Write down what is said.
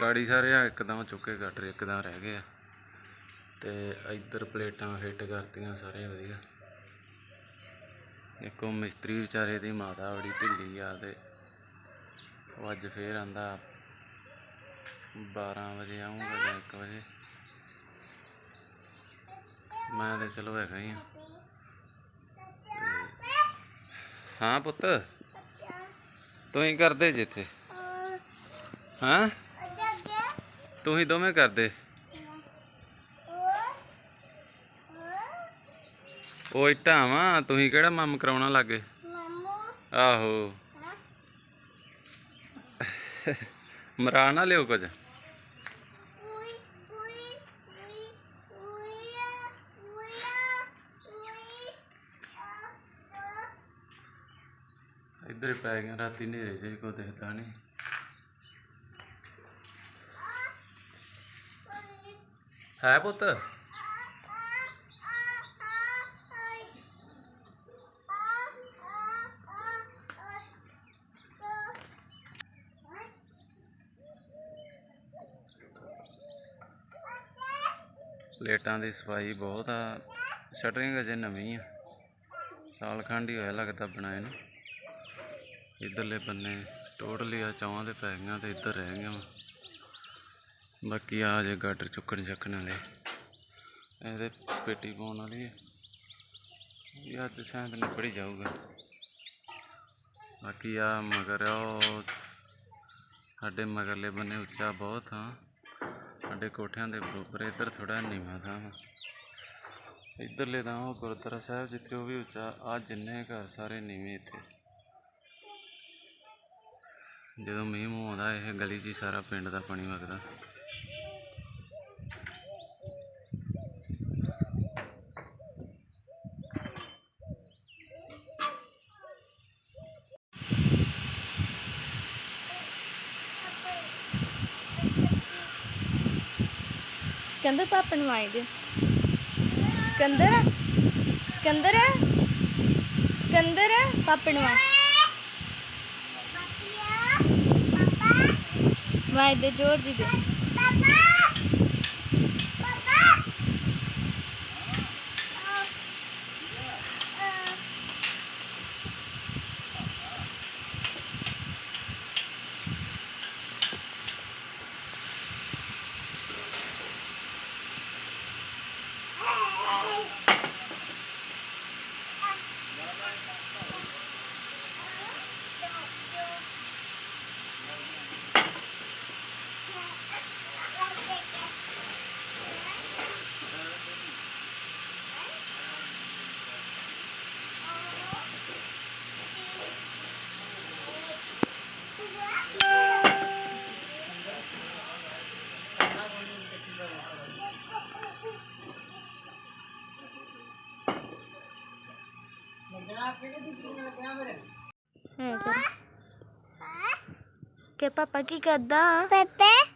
ਕਾੜੀ ਸਾਰੇ ਆ ਇੱਕਦਮ ਚੁੱਕੇ ਕੱਟ ਰਹੇ ਇੱਕਦਮ ਰਹਿ ਗਏ ਆ। ਤੇ ਇੱਧਰ ਪਲੇਟਾਂ ਫਿੱਟ ਕਰਤੀਆਂ ਸਾਰੇ ਵਧੀਆ। ਇੱਕੋ ਮਿਸਤਰੀ ਵਿਚਾਰੇ ਦੀ ਮਾਤਾ ਬੜੀ ਢਿੱਲੀ ਆ ਤੇ ਉਹ ਅੱਜ ਫੇਰ ਆਂਦਾ 12 ਵਜੇ ਆਉਂਗਾ ਜਾਂ 1 ਵਜੇ। ਮੈਂ ਤੇ ਚਲੋ ਹੈਗਾ ਹੀ ਆ। ਹਾਂ ਪੁੱਤ, ਤੂੰ ਹੀ ਕਰਦੇ ਜਿੱਥੇ। ਹਾਂ? ਤੂੰ ਹੀ ਦੋਵੇਂ ਕਰਦੇ ਉਹ ਇੱਟਾਂ ਵਾ ਤੂੰ ਹੀ ਕਿਹੜਾ ਮਮ ਕਰਾਉਣਾ ਲੱਗੇ ਆਹੋ ਮਰਾ ਨਾ ਲਿਓ ਕੁਝ ਇੱਧਰ ਹੀ ਪੈ ਗਿਆ ਰਾਤੀ ਹਨੇਰੇ 'ਚ ਕੋਈ ਦਿਖਦਾ ਨਹੀਂ ਹੈ ਪੁੱਤ? ਪਲੇਟਾਂ ਦੀ ਸਫ਼ਾਈ ਬਹੁਤ ਆ। ਸ਼ਟਰਿੰਗ ਅਜੇ ਨਵੀਂ ਆ। ਸਾਲ ਖੰਡ ਹੀ ਹੋਇਆ ਲੱਗਦਾ ਬਣਾਏ ਨੂੰ। ਇਧਰਲੇ ਬੰਨੇ ਟੋਟਲੀ ਆ ਚੌਹਾਂ ਦੇ ਪੈ ਗਈਆਂ ਤੇ ਇੱਧਰ ਰਹਿ ਗਈਆਂ ਵਾਂ। ਬਾਕੀ ਆ ਜੇ ਗਾਡਰ ਚੁੱਕਣ ਚੱਕਣ ਵਾਲੇ। ਇਹਦੇ ਪੇਟੀ ਪਾਉਣ ਵਾਲੀ ਹੈ ਇਹ ਅੱਜ ਸ਼ਾਇਦ ਨਿਬੜ ਹੀ ਜਾਊਗਾ। ਬਾਕੀ ਆ ਮਗਰ ਉਹ ਸਾਡੇ ਮਗਰਲੇ ਬੰਨੇ ਉੱਚਾ ਬਹੁਤ ਆ। ਸਾਡੇ ਕੋਠਿਆਂ ਦੇ ਬਰੋਬਰ ਇੱਧਰ ਥੋੜਾ ਨੀਵਾਂ ਥਾਂ ਇੱਧਰਲੇ ਤਾਂ ਉਹ ਗੁਰਦੁਆਰਾ ਸਾਹਿਬ ਜਿੱਥੇ ਉਹ ਵੀ ਉੱਚਾ, ਆ ਜਿੰਨੇ ਘਰ ਸਾਰੇ ਨੀਵੇਂ ਇੱਥੇ। ਜਦੋਂ ਮੀਂਹ ਮੂੰਹ ਆਉਂਦਾ, ਇਹ ਗਲੀ 'ਚ ਹੀ ਸਾਰਾ ਪਿੰਡ ਦਾ ਪਾਣੀ ਵਗਦਾ। ਸਿਕੰਦਰ ਪਾਪਾ ਨੂੰ ਆਈ ਦੇ ਸਿਕੰਦਰ ਸਿਕੰਦਰ ਸਿਕੰਦਰ ਪਾਪਾ ਨੂੰ ਆਈ ਵਾਈ ਦੇ ਜੋਰ ਦੀ ਦੇ। Mamãe! ਹਾਂ। ਕੇ ਪਾਪਾ ਕੀ ਕਰਦਾ? Pepe,